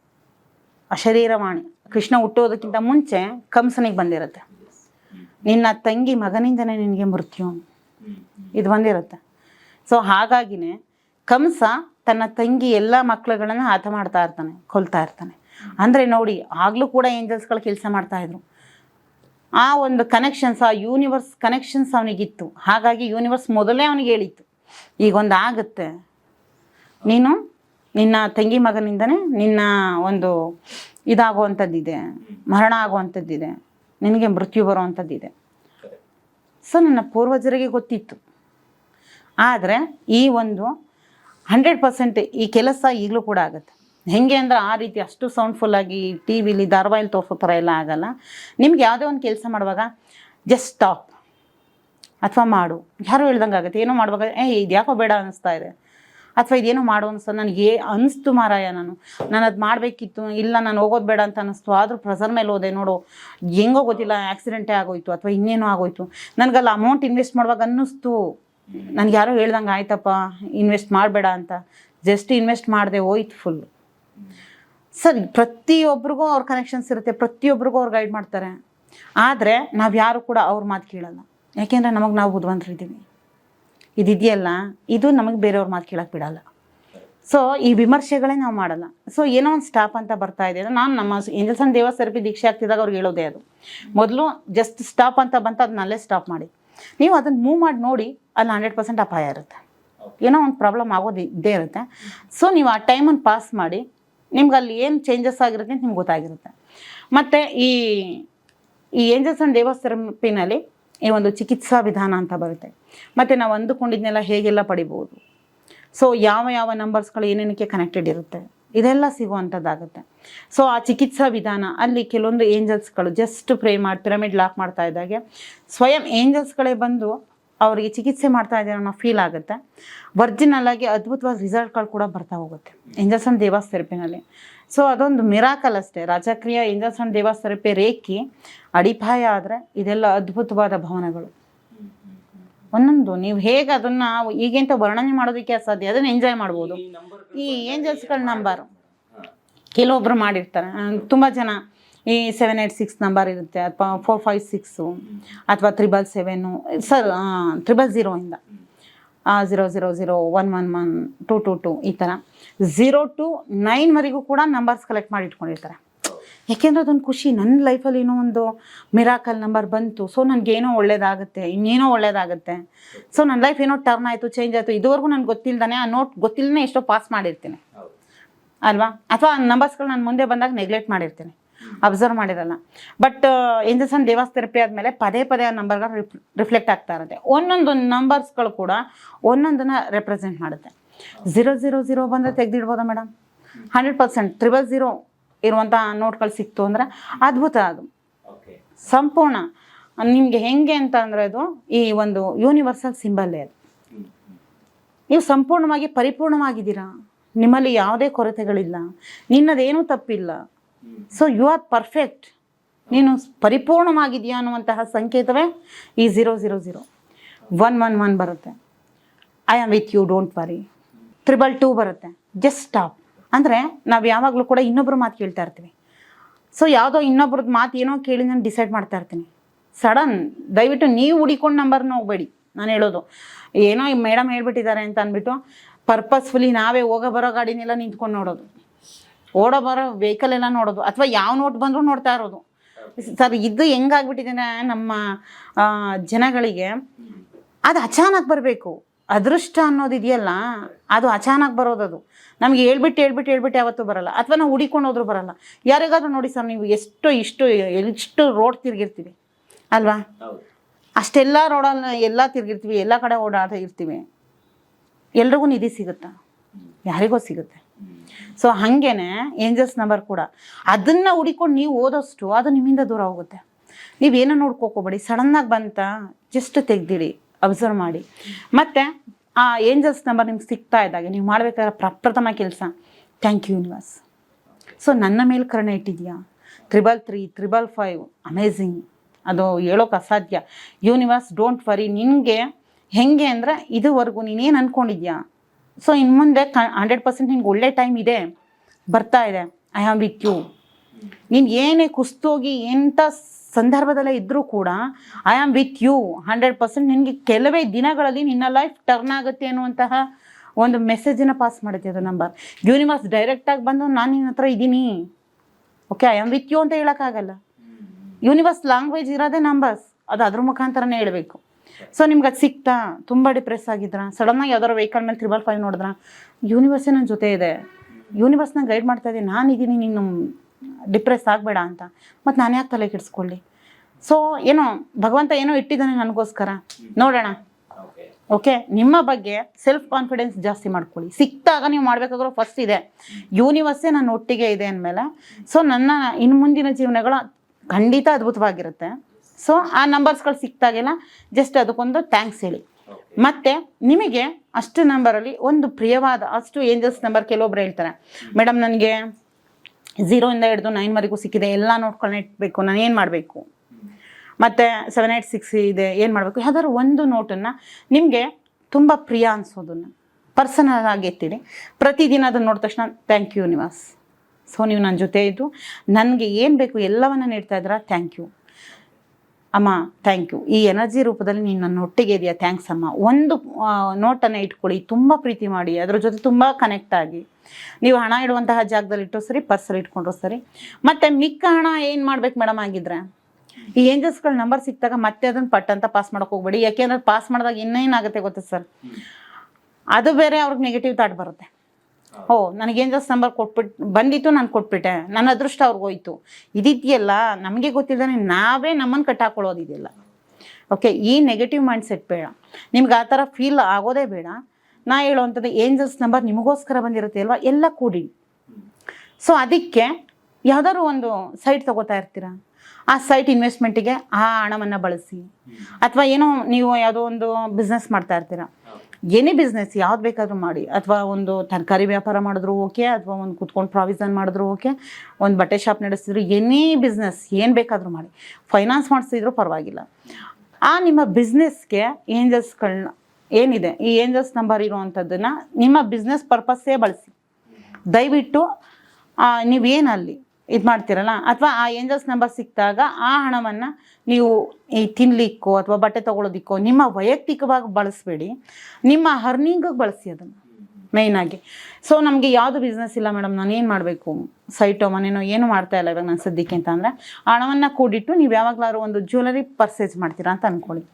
ಅಶರೀರವಾಣಿ, ಕೃಷ್ಣ ಹುಟ್ಟೋದಕ್ಕಿಂತ ಮುಂಚೆ ಕಂಸನಿಗೆ ಬಂದಿರುತ್ತೆ. ನಿನ್ನ ತಂಗಿ ಮಗನಿಂದನೇ ನಿನಗೆ ಮೃತ್ಯು. ಇದು ಬಂದಿರುತ್ತೆ. ಸೊ ಹಾಗಾಗಿನೇ ಕಂಸ ತನ್ನ ತಂಗಿ ಎಲ್ಲ ಮಕ್ಕಳುಗಳನ್ನು ಹತ ಮಾಡ್ತಾ ಇರ್ತಾನೆ, ಕೊಲ್ತಾ ಇರ್ತಾನೆ. ಅಂದರೆ ನೋಡಿ, ಆಗಲೂ ಕೂಡ ಏಂಜಲ್ಸ್ಗಳು ಕೆಲಸ ಮಾಡ್ತಾ ಇದ್ರು. ಆ ಒಂದು ಕನೆಕ್ಷನ್ಸ್ ಆ ಯೂನಿವರ್ಸ್ ಕನೆಕ್ಷನ್ಸ್ ಅವನಿಗಿತ್ತು. ಹಾಗಾಗಿ ಯೂನಿವರ್ಸ್ ಮೊದಲೇ ಅವನಿಗೆ ಹೇಳಿತ್ತು. ಈಗ ಒಂದು ಆಗುತ್ತೆ. ನೀನು ನಿನ್ನ ತಂಗಿ ಮಗನಿಂದನೇ ನಿನ್ನ ಒಂದು ಇದಾಗುವಂಥದ್ದಿದೆ, ಮರಣ ಆಗುವಂಥದ್ದಿದೆ, ನಿನಗೆ ಮೃತ್ಯು ಬರುವಂಥದ್ದಿದೆ. ಸೊ ನನ್ನ ಪೂರ್ವಜರಿಗೆ ಗೊತ್ತಿತ್ತು. ಆದರೆ ಈ ಒಂದು ಹಂಡ್ರೆಡ್ ಪರ್ಸೆಂಟ್ ಈ ಕೆಲಸ ಈಗಲೂ ಕೂಡ ಆಗುತ್ತೆ. ಹೆಂಗೆ ಅಂದ್ರೆ ಆ ರೀತಿ ಅಷ್ಟು ಸೌಂಡ್ಫುಲ್ಲಾಗಿ ಟಿ ವಿಲಿ ಧಾರಾವಾಹಿಲಿ ತೋರಿಸೋ ಥರ ಎಲ್ಲ ಆಗಲ್ಲ. ನಿಮ್ಗೆ ಯಾವುದೇ ಒಂದು ಕೆಲಸ ಮಾಡುವಾಗ ಜಸ್ಟ್ ಸ್ಟಾಪ್ ಅಥವಾ ಮಾಡು. ಯಾರು ಹೇಳ್ದಂಗೆ ಆಗುತ್ತೆ. ಏನೋ ಮಾಡುವಾಗ, ಏ ಇದು ಯಾಕೋ ಬೇಡ ಅನಿಸ್ತಾ ಇದೆ. ಅಥವಾ ಇದೇನೋ ಮಾಡು ಅನಿಸ್ತು ನನಗೆ ಅನಿಸ್ತು ಮಾರಾಯ ನಾನು. ನಾನು ಅದು ಮಾಡಬೇಕಿತ್ತು. ಇಲ್ಲ, ನಾನು ಹೋಗೋದು ಬೇಡ ಅಂತ ಅನ್ನಿಸ್ತು. ಆದರೂ ಪ್ರೆಸರ್ ಮೇಲೆ ಹೋದೆ. ನೋಡು, ಹೆಂಗೋ ಗೊತ್ತಿಲ್ಲ ಆಕ್ಸಿಡೆಂಟೇ ಆಗೋಯ್ತು ಅಥವಾ ಇನ್ನೇನೋ ಆಗೋಯ್ತು. ನನಗಲ್ಲ ಅಮೌಂಟ್ ಇನ್ವೆಸ್ಟ್ ಮಾಡುವಾಗ ಅನ್ನಿಸ್ತು. ನನಗೆ ಯಾರೋ ಹೇಳ್ದಂಗೆ ಆಯ್ತಪ್ಪ ಇನ್ವೆಸ್ಟ್ ಮಾಡಬೇಡ ಅಂತ. ಜಸ್ಟ್ ಇನ್ವೆಸ್ಟ್ ಮಾಡಿದೆ ಹೋಯ್ತು ಫುಲ್ ಸರ್ ಪ್ರತಿಯೊಬ್ಬರಿಗೂ ಅವ್ರ ಕನೆಕ್ಷನ್ಸ್ ಇರುತ್ತೆ, ಪ್ರತಿಯೊಬ್ರಿಗೂ ಅವ್ರು ಗೈಡ್ ಮಾಡ್ತಾರೆ. ಆದರೆ ನಾವು ಯಾರು ಕೂಡ ಅವ್ರ ಮಾತು ಕೇಳಲ್ಲ. ಯಾಕೆಂದರೆ ನಮಗೆ ನಾವು ಬುದ್ಧಿವಂತರಿದ್ದೀವಿ ಇದಿದೆಯಲ್ಲ, ಇದು ನಮಗೆ ಬೇರೆಯವ್ರ ಮಾತು ಕೇಳಕ್ಕೆ ಬಿಡಲ್ಲ. ಸೊ ಈ ವಿಮರ್ಶೆಗಳೇ ನಾವು ಮಾಡಲ್ಲ. ಸೊ ಏನೋ ಒಂದು ಸ್ಟಾಪ್ ಅಂತ ಬರ್ತಾ ಇದೆ. ನಾನು ನಮ್ಮ ದೇವ ಥೆರಪಿ ದೀಕ್ಷೆ ಆಗ್ತಿದ್ದಾಗ ಅವ್ರಿಗೆ ಹೇಳೋದೇ ಅದು. ಮೊದಲು ಜಸ್ಟ್ ಸ್ಟಾಪ್ ಅಂತ ಬಂತು ಅದನ್ನಲ್ಲೇ ಸ್ಟಾಪ್ ಮಾಡಿ. ನೀವು ಅದನ್ನು ಮೂವ್ ಮಾಡಿ ನೋಡಿ, ಅಲ್ಲಿ ಹಂಡ್ರೆಡ್ ಪರ್ಸೆಂಟ್ ಅಪಾಯ ಇರುತ್ತೆ. ಏನೋ ಒಂದು ಪ್ರಾಬ್ಲಮ್ ಆಗೋದು ಇದ್ದೇ ಇರುತ್ತೆ. ಸೊ ನೀವು ಆ ಟೈಮನ್ನು ಪಾಸ್ ಮಾಡಿ, ನಿಮ್ಗೆ ಅಲ್ಲಿ ಏನು ಚೇಂಜಸ್ ಆಗಿರುತ್ತೆ ಅಂತ ನಿಮ್ಗೆ ಗೊತ್ತಾಗಿರುತ್ತೆ. ಮತ್ತು ಈ ಈ ಏಂಜಲ್ಸ್ ಆ್ಯಂಡ್ ದೇವಸ್ ಥೆರಪಿನಲ್ಲಿ ಈ ಒಂದು ಚಿಕಿತ್ಸಾ ವಿಧಾನ ಅಂತ ಬರುತ್ತೆ. ಮತ್ತು ನಾವು ಅಂದುಕೊಂಡಿದ್ನೆಲ್ಲ ಹೇಗೆಲ್ಲ ಪಡಿಬೋದು? ಸೊ ಯಾವ ಯಾವ ನಂಬರ್ಸ್ಗಳು ಏನೇನಕ್ಕೆ ಕನೆಕ್ಟೆಡ್ ಇರುತ್ತೆ? ಇದೆಲ್ಲ ಸಿಗುವಂಥದ್ದಾಗುತ್ತೆ. ಸೊ ಆ ಚಿಕಿತ್ಸಾ ವಿಧಾನ, ಅಲ್ಲಿ ಕೆಲವೊಂದು ಏಂಜಲ್ಸ್ಗಳು ಜಸ್ಟ್ ಪ್ರೇ ಮಾಡಿ ಪಿರಮಿಡ್ ಲಾಕ್ ಮಾಡ್ತಾ ಇದ್ದಾಗೆ, ಸ್ವಯಂ ಏಂಜಲ್ಸ್ಗಳೇ ಬಂದು ಅವರಿಗೆ ಚಿಕಿತ್ಸೆ ಮಾಡ್ತಾ ಇದ್ದಾರೆ ಅನ್ನೋ ಫೀಲ್ ಆಗುತ್ತೆ. ವರ್ಜಿನಲ್ ಆಗಿ ಅದ್ಭುತವಾದ ರಿಸಲ್ಟ್ಗಳು ಕೂಡ ಬರ್ತಾ ಹೋಗುತ್ತೆ ಏಂಜಲ್ಸ್ ಅಂಡ್ ದೇವಾಸ್ ಥೆರಪಿನಲ್ಲಿ ಸೊ ಅದೊಂದು ಮಿರಾಕಲ್ ಅಷ್ಟೇ. ರಾಜಕ್ರಿಯ angels and Devas therapy reiki, ಅಡಿಪಾಯ ಆದರೆ ಇದೆಲ್ಲ ಅದ್ಭುತವಾದ ಭವನಗಳು. ಒಂದೊಂದು. ನೀವು ಹೇಗೆ ಅದನ್ನ ಈಗಂತ ವರ್ಣನೆ ಮಾಡೋದಕ್ಕೆ ಅಸಾಧ್ಯ ಅದನ್ನ ಎಂಜಾಯ್ ಮಾಡ್ಬೋದು. ಈ ಏಂಜಲ್ಸ್ಗಳ ನಂಬರ್ ಕೆಲವೊಬ್ರು ಮಾಡಿರ್ತಾರೆ. ತುಂಬ ಜನ ಈ ಸೆವೆನ್ ಏಯ್ಟ್ ಸಿಕ್ಸ್ ನಂಬರ್ ಇರುತ್ತೆ ಅಥವಾ ಫೋರ್ ಫೈವ್ ಸಿಕ್ಸು ಅಥವಾ ತ್ರಿಬಲ್ ಸೆವೆನ್ನು ಸರ್ ತ್ರಿಬಲ್ ಇಂದ. Zero zero zero one one one two two two ಈ ಥರ ಝೀರೋ ಟು ನೈನ್ವರೆಗೂ ಕೂಡ ನಂಬರ್ಸ್ ಕಲೆಕ್ಟ್ ಮಾಡಿ ಇಟ್ಕೊಂಡಿರ್ತಾರೆ ಯಾಕೆಂದ್ರೆ ಅದೊಂದು ಖುಷಿ. ನನ್ನ ಲೈಫಲ್ಲಿ ಏನೋ ಒಂದು ಮಿರಾಕಲ್ ನಂಬರ್ ಬಂತು. ಸೊ ನನಗೇನೋ ಒಳ್ಳೇದಾಗುತ್ತೆ. ಇನ್ನೇನೋ ಒಳ್ಳೇದಾಗುತ್ತೆ. ಸೊ ನನ್ನ ಲೈಫ್ ಏನೋ ಟರ್ನ್ ಆಯಿತು ಚೇಂಜ್ ಆಯಿತು. ಇದುವರೆಗೂ ನನಗೆ ಗೊತ್ತಿಲ್ದಾನೆ, ಆ ನೋಟ್ ಗೊತ್ತಿಲ್ಲದೇ ಎಷ್ಟೋ ಪಾಸ್ ಮಾಡಿರ್ತೀನಿ. ಅಲ್ವಾ? ಅಥವಾ ಆ ನಂಬರ್ಸ್ಗಳು ನಾನು ಮುಂದೆ ಬಂದಾಗ ನೆಗ್ಲೆಕ್ಟ್ ಮಾಡಿರ್ತೀನಿ. ಅಬ್ಸರ್ವ್ ಮಾಡಿರಲ್ಲ. ಬಟ್ ಅಂಡ್ ದೇವಾಸ್ ಥೆರಪಿ ಆದಮೇಲೆ ಪದೇ ಪದೇ ಆ ನಂಬರ್ಗಳು ರಿಫ್ಲೆಕ್ಟ್ ಆಗ್ತಾ ಇರುತ್ತೆ. ಒಂದೊಂದು ನಂಬರ್ಸ್ಗಳು ಕೂಡ ಒಂದೊಂದನ್ನು ರೆಪ್ರೆಸೆಂಟ್ ಮಾಡುತ್ತೆ. ಝೀರೋ ಝೀರೋ ಝೀರೋ ಬಂದರೆ ತೆಗೆದಿಡ್ಬೋದಾ madam hundred percent triple zero ಇರುವಂಥ ನೋಟ್ಗಳು ಸಿಕ್ತು ಅಂದರೆ ಅದ್ಭುತ ಅದು. ಸಂಪೂರ್ಣ. ನಿಮಗೆ ಹೆಂಗೆ ಅಂತ ಅಂದರೆ ಅದು ಈ ಒಂದು ಯೂನಿವರ್ಸಲ್ ಸಿಂಬಲ್ಲೇ ಅದು. ನೀವು ಸಂಪೂರ್ಣವಾಗಿ ಪರಿಪೂರ್ಣವಾಗಿದ್ದೀರಾ? ನಿಮ್ಮಲ್ಲಿ ಯಾವುದೇ ಕೊರತೆಗಳಿಲ್ಲ. ನಿನ್ನದೇನೂ ತಪ್ಪಿಲ್ಲ. ಸೊ ಯು ಆರ್ ಪರ್ಫೆಕ್ಟ್ ನೀನು ಪರಿಪೂರ್ಣವಾಗಿದೆಯಾ ಅನ್ನುವಂತಹ ಸಂಕೇತವೇ ಈ zero zero zero one one one ಬರುತ್ತೆ. I am with you don't worry triple two ಬರುತ್ತೆ. ಜಸ್ಟ್ ಸ್ಟಾಪ್ ಅಂದರೆ ನಾವು ಯಾವಾಗಲೂ ಕೂಡ ಇನ್ನೊಬ್ಬರು ಮಾತು ಕೇಳ್ತಾ ಇರ್ತೀವಿ. ಸೊ ಯಾವುದೋ ಇನ್ನೊಬ್ರದ್ದು ಮಾತು ಏನೋ ಕೇಳಿ ನಾನು ಡಿಸೈಡ್ ಮಾಡ್ತಾ ಇರ್ತೀನಿ. ಸಡನ್ ದಯವಿಟ್ಟು ನೀವು ಹುಡಿಕೊಂಡು ನಂಬರ್ನ ಹೋಗಬೇಡಿ. ನಾನು ಹೇಳೋದು. ಏನೋ ಈ ಮೇಡಮ್ ಹೇಳ್ಬಿಟ್ಟಿದ್ದಾರೆ ಅಂತ ಅಂದ್ಬಿಟ್ಟು ಪರ್ಪಸ್ಫುಲಿ ನಾವೇ ಹೋಗೋ ಬರೋ ಗಾಡಿನೆಲ್ಲ ನಿಂತ್ಕೊಂಡು ನೋಡೋದು. ಓಡೋ ಬರೋ ವೆಹಿಕಲ್ ನೋಡೋದು. ಅಥವಾ ಯಾವ ನೋಟ್ ಬಂದರೂ ನೋಡ್ತಾ ಇರೋದು. ಸರ್ ಇದು ಹೆಂಗಾಗ್ಬಿಟ್ಟಿದೆ ನಮ್ಮ ಜನಗಳಿಗೆ, ಅದು ಅಚಾನಕ್ ಬರಬೇಕು. ಅದೃಷ್ಟ ಅನ್ನೋದಿದೆಯಲ್ಲ ಅದು ಅಚಾನಕ್ ಬರೋದದು ನಮ್ಗೆ ಹೇಳ್ಬಿಟ್ಟು ಹೇಳ್ಬಿಟ್ಟು ಹೇಳ್ಬಿಟ್ಟು ಯಾವತ್ತೂ ಬರಲ್ಲ. ಅಥವಾ ನಾವು ಹುಡಿಕೊಂಡು ಹೋದ್ರೂ ಬರಲ್ಲ. ಯಾರಿಗಾದ್ರೂ ನೋಡಿ ಸರ್ ನೀವು ಎಷ್ಟು ಇಷ್ಟು ಎಷ್ಟು ರೋಡ್ ತಿರುಗಿರ್ತೀವಿ. ಅಲ್ವಾ? ಅಷ್ಟೆಲ್ಲ ರೋಡಲ್ಲಿ ಎಲ್ಲ ತಿರುಗಿರ್ತೀವಿ ಎಲ್ಲ ಕಡೆ ಓಡಾಡ್ತಾ ಇರ್ತೀವಿ. ಎಲ್ರಿಗೂ ನಿಧಿ ಸಿಗುತ್ತಾ? ಯಾರಿಗೋ ಸಿಗುತ್ತೆ. ಸೊ ಹಾಗೇನೆ ಏಂಜಲ್ಸ್ ನಂಬರ್ ಕೂಡ. ಅದನ್ನು ಹುಡಿಕೊಂಡು ನೀವು ಓದೋಷ್ಟು ಅದು ನಿಮ್ಮಿಂದ ದೂರ ಹೋಗುತ್ತೆ. ನೀವೇನೋ ನೋಡ್ಕೋಕೋಬೇಡಿ. ಸಡನ್ನಾಗಿ ಬಂತ ಜಸ್ಟ್ ತೆಗ್ದಿಡಿ. ಅಬ್ಸರ್ವ್ ಮಾಡಿ. ಮತ್ತು ಆ ಏಂಜಲ್ಸ್ ನಂಬರ್ ನಿಮ್ಗೆ ಸಿಗ್ತಾ ಇದ್ದಾಗ, ನೀವು ಮಾಡಬೇಕಾದ್ರೆ ಪ್ರಪ್ರಥಮ ಕೆಲಸ ಥ್ಯಾಂಕ್ ಯು ಯೂನಿವರ್ಸ್ ಸೊ ನನ್ನ ಮೇಲೆ ಕರುಣೆ ಇಟ್ಟಿದ್ಯಾ triple three triple five amazing ಅದು ಹೇಳೋಕೆ ಅಸಾಧ್ಯ. ಯೂನಿವರ್ಸ್ ಡೋಂಟ್ ವರಿ ನಿನಗೆ ಹೆಂಗೆ ಅಂದರೆ ಇದುವರೆಗೂ ನೀನೇನು ಅಂದ್ಕೊಂಡಿದ್ಯಾ ಸೊ ಇನ್ನು ಮುಂದೆ ಕ ಹಂಡ್ರೆಡ್ ಪರ್ಸೆಂಟ್ ನಿನಗೆ ಒಳ್ಳೆ ಟೈಮ್ ಇದೆ. ಬರ್ತಾ ಇದೆ. ಐ ಹ್ಯಾವ್ ವಿತ್ ಯು ನೀನು ಏನೇ ಕುಸ್ತೋಗಿ ಎಂಥ ಸಂದರ್ಭದಲ್ಲೇ ಇದ್ದರೂ ಕೂಡ I am with you hundred percent ನಿನಗೆ ಕೆಲವೇ ದಿನಗಳಲ್ಲಿ ನಿನ್ನ ಲೈಫ್ ಟರ್ನ್ ಆಗುತ್ತೆ ಅನ್ನುವಂತಹ ಒಂದು ಮೆಸೇಜನ್ನು ಪಾಸ್ ಮಾಡುತ್ತೆ ಅದು ನಂಬರ್ ಯೂನಿವರ್ಸ್ ಡೈರೆಕ್ಟಾಗಿ ಬಂದು ನಾನು ನಿನ್ನ ಹತ್ರ ಇದ್ದೀನಿ. Okay I am with you ಅಂತ ಹೇಳೋಕ್ಕಾಗಲ್ಲ. ಯೂನಿವರ್ಸ್ ಲ್ಯಾಂಗ್ವೇಜ್ ಇರೋದೇ ನಂಬರ್ಸ್ ಅದು ಅದ್ರ ಮುಖಾಂತರನೇ ಹೇಳಬೇಕು. ಸೊ ನಿಮ್ಗೆ ಅದು ಸಿಕ್ತಾ? ತುಂಬ ಡಿಪ್ರೆಸ್ ಆಗಿದ್ರ? ಸಡನ್ನಾಗಿ ಯಾವ್ದಾರು ವೆಹಿಕಲ್ ಮೇಲೆ ತ್ರಿಬಲ್ ಫೈವ್ ನೋಡಿದ್ರ? ಯೂನಿವರ್ಸೇ ನನ್ನ ಜೊತೆ ಇದೆ. ಯೂನಿವರ್ಸ್ನ ಗೈಡ್ ಮಾಡ್ತಾ ಇದ್ದೀನಿ ನಾನಿದ್ದೀನಿ ನೀನು ಡಿಪ್ರೆಸ್ ಆಗಬೇಡ ಅಂತ. ಮತ್ತು ನಾನು ಯಾಕೆ ತಲೆ ಕೆಡಿಸ್ಕೊಳ್ಳಿ ಸೊ ಏನೋ ಭಗವಂತ ಏನೋ ಇಟ್ಟಿದ್ದಾನೆ ನನಗೋಸ್ಕರ. ನೋಡೋಣ. ಓಕೆ ನಿಮ್ಮ ಬಗ್ಗೆ ಸೆಲ್ಫ್ ಕಾನ್ಫಿಡೆನ್ಸ್ ಜಾಸ್ತಿ ಮಾಡ್ಕೊಳ್ಳಿ. ಸಿಕ್ತಾಗ ನೀವು ಮಾಡಬೇಕಾದ್ರೂ ಫಸ್ಟ್ ಇದೆ. ಯೂನಿವರ್ಸೇ ನನ್ನ ಒಟ್ಟಿಗೆ ಇದೆ ಅಂದಮೇಲೆ ಸೊ ನನ್ನ ಇನ್ನು ಮುಂದಿನ ಜೀವನಗಳು ಖಂಡಿತ ಅದ್ಭುತವಾಗಿರುತ್ತೆ. ಸೊ ಆ ನಂಬರ್ಸ್ಗಳು ಸಿಕ್ತಾಗೆಲ್ಲ ಜಸ್ಟ್ ಅದಕ್ಕೊಂದು ಥ್ಯಾಂಕ್ಸ್ ಹೇಳಿ. ಮತ್ತು ನಿಮಗೆ ಅಷ್ಟು ನಂಬರಲ್ಲಿ ಒಂದು ಪ್ರಿಯವಾದ ಅಷ್ಟು ಏಂಜಲ್ಸ್ ನಂಬರ್ ಕೆಲವೊಬ್ರು ಹೇಳ್ತಾರೆ. ಮೇಡಮ್ ನನಗೆ ಝೀರೋಯಿಂದ ಹಿಡಿದು ನೈನ್ವರೆಗೂ ಸಿಕ್ಕಿದೆ, ಎಲ್ಲ ನೋಡ್ಕೊಂಡು ಇಟ್ಬೇಕು ನಾನು ಏನು ಮಾಡಬೇಕು? ಮತ್ತು ಸೆವೆನ್ ಏಯ್ಟ್ ಸಿಕ್ಸ್ ಇದೆ, ಏನು ಮಾಡಬೇಕು? ಯಾವ್ದಾದ್ರು ಒಂದು ನೋಟನ್ನು ನಿಮಗೆ ತುಂಬ ಪ್ರಿಯ ಅನಿಸೋದನ್ನು ಪರ್ಸನಲ್ ಆಗಿ ಎತ್ತಿಡಿ. ಪ್ರತಿದಿನ ಅದನ್ನು ನೋಡಿದ ತಕ್ಷಣ ಥ್ಯಾಂಕ್ ಯು ನಿವಾಸ್. ಸೊ ನೀವು ನನ್ನ ಜೊತೆ ಇದ್ದು, ನನಗೆ ಏನು ಬೇಕು ಎಲ್ಲವನ್ನು ನೀಡ್ತಾ ಇದ್ದೀರಾ ಥ್ಯಾಂಕ್ ಯು ಅಮ್ಮ ಥ್ಯಾಂಕ್ ಯು ಈ ಎನರ್ಜಿ ರೂಪದಲ್ಲಿ ನೀನು ನನ್ನ ಒಟ್ಟಿಗೆ ಇದೆಯಾ ಥ್ಯಾಂಕ್ಸ್ ಅಮ್ಮ. ಒಂದು ನೋಟನ್ನು ಇಟ್ಕೊಳ್ಳಿ, ತುಂಬ ಪ್ರೀತಿ ಮಾಡಿ, ಅದರ ಜೊತೆ ತುಂಬ ಕನೆಕ್ಟ್ ಆಗಿ. ನೀವು ಹಣ ಇಡುವಂತಹ ಜಾಗದಲ್ಲಿ ಇಟ್ಟು ಸರಿ ಪರ್ಸಲ್ಲಿ ಇಟ್ಕೊಂಡ್ರು ಸರಿ. ಮತ್ತು ಮಿಕ್ಕ ಹಣ ಏನು ಮಾಡ್ಬೇಕು ಮೇಡಮ್ ಆಗಿದ್ರೆ ಈ ಏಂಜಲ್ಸ್ಗಳ ನಂಬರ್ ಸಿಕ್ತಾಗ ಮತ್ತೆ ಅದನ್ನು ಪಟ್ ಅಂತ ಪಾಸ್ ಮಾಡೋಕೆ ಹೋಗ್ಬೇಡಿ. ಯಾಕೆಂದ್ರೆ ಪಾಸ್ ಮಾಡಿದಾಗ ಇನ್ನೇನಾಗುತ್ತೆ ಗೊತ್ತಾ ಸರ್ ಅದು ಬೇರೆ ಅವ್ರಿಗೆ ನೆಗೆಟಿವ್ ಥಾಟ್ ಬರುತ್ತೆ. ಓ ನನಗೆ ಏಂಜಲ್ಸ್ ನಂಬರ್ ಕೊಟ್ಬಿಟ್ಟು ಬಂದಿತ್ತು ನಾನು ಕೊಟ್ಬಿಟ್ಟೆ. ನನ್ನ ಅದೃಷ್ಟ ಅವ್ರಿಗೆ ಹೋಯ್ತು. ಇದಿದೆಯಲ್ಲ ನಮಗೆ ಗೊತ್ತಿದ್ದಾನೆ ನಾವೇ ನಮ್ಮನ್ನು ಕಟ್ಟಾಕೊಳ್ಳೋದಿದೆಯಲ್ಲ ಓಕೆ ಈ ನೆಗೆಟಿವ್ ಮೈಂಡ್ ಸೆಟ್ ಬೇಡ. ನಿಮ್ಗೆ ಆ ಥರ ಫೀಲ್ ಆಗೋದೇ ಬೇಡ. ನಾ ಹೇಳುವಂಥದ್ದು ಏಂಜಲ್ಸ್ ನಂಬರ್ ನಿಮಗೋಸ್ಕರ ಬಂದಿರುತ್ತೆ ಅಲ್ವಾ? ಎಲ್ಲ ಕೂಡಿ. ಸೊ ಅದಕ್ಕೆ ಯಾವ್ದಾದ್ರು ಒಂದು ಸೈಟ್ ತಗೋತಾ ಇರ್ತೀರಾ? ಆ ಸೈಟ್ ಇನ್ವೆಸ್ಟ್ಮೆಂಟಿಗೆ ಆ ಹಣವನ್ನು ಬಳಸಿ. ಅಥವಾ ಏನೋ ನೀವು ಯಾವುದೋ ಒಂದು ಬಿಸ್ನೆಸ್ ಮಾಡ್ತಾ ಇರ್ತೀರಾ? ಏನೇ ಬಿಸ್ನೆಸ್ ಯಾವ್ದು ಬೇಕಾದರೂ ಮಾಡಿ. ಅಥವಾ ಒಂದು ತರಕಾರಿ ವ್ಯಾಪಾರ ಮಾಡಿದ್ರು ಓಕೆ ಅಥವಾ ಒಂದು ಕುತ್ಕೊಂಡು ಪ್ರಾವಿಸನ್ ಮಾಡಿದ್ರು ಓಕೆ ಒಂದು ಬಟ್ಟೆ ಶಾಪ್ ನಡೆಸಿದ್ರು ಏನೇ ಬಿಸ್ನೆಸ್ ಏನು ಬೇಕಾದರೂ ಮಾಡಿ. ಫೈನಾನ್ಸ್ ಮಾಡಿಸಿದ್ರು ಪರವಾಗಿಲ್ಲ. ಆ ನಿಮ್ಮ ಬಿಸ್ನೆಸ್ಗೆ ಏಂಜಲ್ಸ್ಗಳನ್ನ ಏನಿದೆ? ಈ ಏಂಜಲ್ಸ್ ನಂಬರ್ ಇರುವಂಥದ್ದನ್ನು ನಿಮ್ಮ ಬಿಸ್ನೆಸ್ ಪರ್ಪಸ್ಸೇ ಬಳಸಿ. ದಯವಿಟ್ಟು ನೀವೇನಲ್ಲಿ ಇದು ಮಾಡ್ತೀರಲ್ಲ? ಅಥವಾ ಆ ಏಂಜಲ್ಸ್ ನಂಬರ್ ಸಿಕ್ಕಿದಾಗ ಆ ಹಣವನ್ನು ನೀವು ಈ ತಿನ್ನಲಿಕ್ಕೋ ಅಥವಾ ಬಟ್ಟೆ ತೊಗೊಳೋದಿಕ್ಕೋ ನಿಮ್ಮ ವೈಯಕ್ತಿಕವಾಗಿ ಬಳಸಬೇಡಿ. ನಿಮ್ಮ ಹರ್ನಿಂಗಿಗೆ ಬಳಸಿ ಅದನ್ನು ಮೇಯ್ನಾಗಿ ಸೊ ನಮಗೆ ಯಾವುದು ಬಿಸ್ನೆಸ್ ಇಲ್ಲ ಮೇಡಮ್ ನಾನು ಏನು ಮಾಡಬೇಕು? ಸೈಟೋ, ಮನೇನೋ ಏನು ಮಾಡ್ತಾ ಇಲ್ಲ ಇವಾಗ ನಾನು ಸದ್ಯಕ್ಕೆ ಅಂತ ಅಂದರೆ ಹಣವನ್ನು ಕೂಡಿಟ್ಟು ನೀವು ಯಾವಾಗಲಾದ್ರು ಒಂದು ಜ್ಯುವೆಲರಿ ಪರ್ಚೇಸ್ ಮಾಡ್ತೀರಾ ಅಂತ ಅಂದ್ಕೊಳ್ಳಿ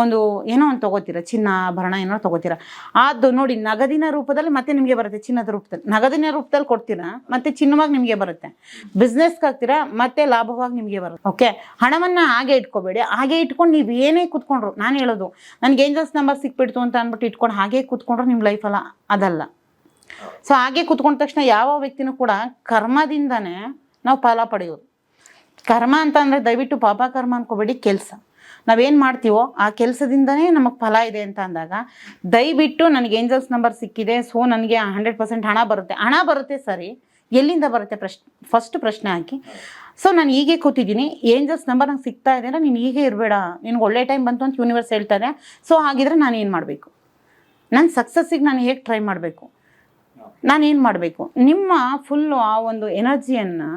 ಒಂದು ಏನೋ ಒಂದು ತೊಗೋತೀರ, ಚಿನ್ನ, ಭರಣ ಏನೋ ತೊಗೋತೀರ. ಅದು ನೋಡಿ ನಗದಿನ ರೂಪದಲ್ಲಿ ಮತ್ತೆ ನಿಮಗೆ ಬರುತ್ತೆ ಚಿನ್ನದ ರೂಪದಲ್ಲಿ. ನಗದಿನ ರೂಪದಲ್ಲಿ ಕೊಡ್ತೀರಾ, ಮತ್ತೆ ಚಿನ್ನವಾಗಿ ನಿಮಗೆ ಬರುತ್ತೆ. ಬಿಸ್ನೆಸ್ಗೆ ಹಾಕ್ತೀರಾ, ಮತ್ತೆ ಲಾಭವಾಗಿ ನಿಮಗೆ ಬರುತ್ತೆ. ಓಕೆ ಹಣವನ್ನು ಹಾಗೆ ಇಟ್ಕೋಬೇಡಿ. ಹಾಗೆ ಇಟ್ಕೊಂಡು ನೀವು ಏನೇ ಕೂತ್ಕೊಂಡ್ರು, ನಾನು ಹೇಳೋದು, ನನಗೆ ಏಂಜಲ್ಸ್ ನಂಬರ್ ಸಿಕ್ಬಿಡ್ತು ಅಂತ ಅಂದ್ಬಿಟ್ಟು ಇಟ್ಕೊಂಡು ಹಾಗೆ ಕೂತ್ಕೊಂಡ್ರು ನಿಮ್ಮ ಲೈಫಲ್ಲ ಅದಲ್ಲ. ಸೊ ಹಾಗೆ ಕೂತ್ಕೊಂಡ ತಕ್ಷಣ ಯಾವ ವ್ಯಕ್ತಿನೂ ಕೂಡ ಕರ್ಮದಿಂದನೇ ನಾವು ಫಲ ಪಡೆಯೋದು. ಕರ್ಮ ಅಂತ ಅಂದರೆ ದಯವಿಟ್ಟು ಪಾಪ ಕರ್ಮ ಅನ್ಕೋಬೇಡಿ, ಕೆಲಸ. ನಾವೇನು ಮಾಡ್ತೀವೋ ಆ ಕೆಲಸದಿಂದನೇ ನಮಗೆ ಫಲ ಇದೆ ಅಂತ ಅಂದಾಗ, ದಯವಿಟ್ಟು ನನಗೆ ಏಂಜಲ್ಸ್ ನಂಬರ್ ಸಿಕ್ಕಿದೆ, ಸೊ ನನಗೆ ಹಂಡ್ರೆಡ್ ಪರ್ಸೆಂಟ್ ಹಣ ಬರುತ್ತೆ. ಹಣ ಬರುತ್ತೆ ಸರಿ, ಎಲ್ಲಿಂದ ಬರುತ್ತೆ ಪ್ರಶ್ನೆ ಫಸ್ಟ್ ಪ್ರಶ್ನೆ ಹಾಕಿ. ಸೊ ನಾನು ಹೀಗೆ ಕೂತಿದ್ದೀನಿ, ಏಂಜಲ್ಸ್ ನಂಬರ್ ನಂಗೆ ಸಿಗ್ತಾ ಇದೆ ಅಂದ್ರೆ ನೀನು ಹೀಗೆ ಇರಬೇಡ, ನಿನ್ಗೆ ಒಳ್ಳೆ ಟೈಮ್ ಬಂತು ಅಂತ ಯೂನಿವರ್ಸ್ ಹೇಳ್ತಾರೆ ಸೊ ಹಾಗಿದ್ರೆ ನಾನು ಏನು ಮಾಡಬೇಕು? ನನ್ನ ಸಕ್ಸಸ್ಸಿಗೆ ನಾನು ಹೇಗೆ ಟ್ರೈ ಮಾಡಬೇಕು? ನಾನೇನು ಮಾಡಬೇಕು? ನಿಮ್ಮ ಫುಲ್ಲು ಆ ಒಂದು ಎನರ್ಜಿಯನ್ನು,